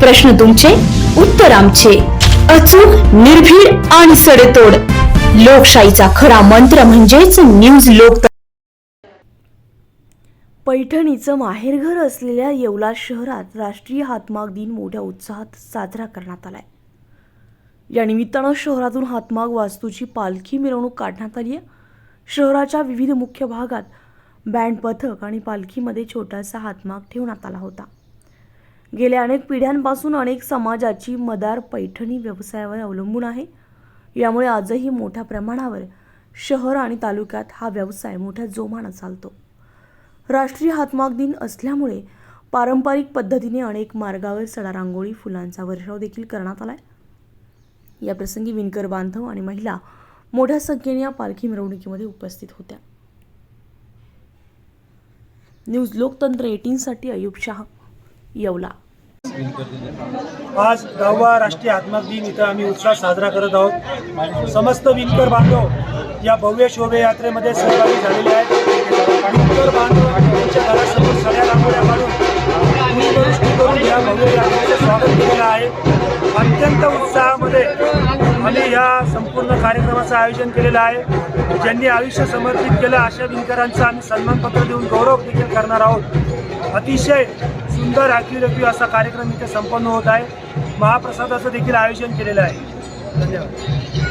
प्रश्न तुमचे उत्तर आमचे. अचूक निर्भीड आणि सडेतोड. लोकशाहीचा खरा मंत्र म्हणजेच न्यूज लोक पैठणीचं माहेरघर असलेल्या येवला शहरात राष्ट्रीय हातमाग दिन मोठ्या उत्साहात साजरा करण्यात आलाय. या निमित्तानं शहरातून हातमाग वास्तूची पालखी मिरवणूक काढण्यात आली आहे. शहराच्या विविध मुख्य भागात बँड पथक आणि पालखीमध्ये छोटासा हातमाग ठेवण्यात आला होता. गेल्या अनेक पिढ्यांपासून अनेक समाजाची मदार पैठणी व्यवसायावर अवलंबून आहे. यामुळे आजही मोठ्या प्रमाणावर शहर आणि तालुक्यात हा व्यवसाय मोठ्या जोमानं चालतो. राष्ट्रीय हातमाग दिन असल्यामुळे पारंपरिक पद्धतीने अनेक मार्गावर सडा रांगोळी फुलांचा वर्षाव देखील करण्यात आला या प्रसंगी विणकर बांधव आणि महिला मोठ्या संख्येने या पालखी मिरवणुकीमध्ये उपस्थित होत्या. न्यूज लोकतंत्र एटीनसाठी अयुब शहा. येवला. आज दहावा राष्ट्रीय हातमाग दिन इथं आम्ही उत्साह साजरा करत आहोत. समस्त विणकर बांधव या भव्य शोभायात्रेमध्ये सहभागी झालेले आहेत. विणकर बांधव त्यांच्या घरासमोर सगळ्या रांगोळ्या काढून पुष्टी करून या भव्य यात्रेचं स्वागत केलेलं आहे. अत्यंत उत्साहामध्ये आम्ही या संपूर्ण कार्यक्रमाचं आयोजन केलेलं आहे. ज्यांनी आयुष्य समर्पित केलं अशा विणकरांचं आम्ही सन्मानपत्र देऊन गौरव देखील करणार आहोत. अतिशय सुंदर राखीव असा कार्यक्रम इथे संपन्न होत आहे. महाप्रसादाचं देखील आयोजन केलेलं आहे. धन्यवाद.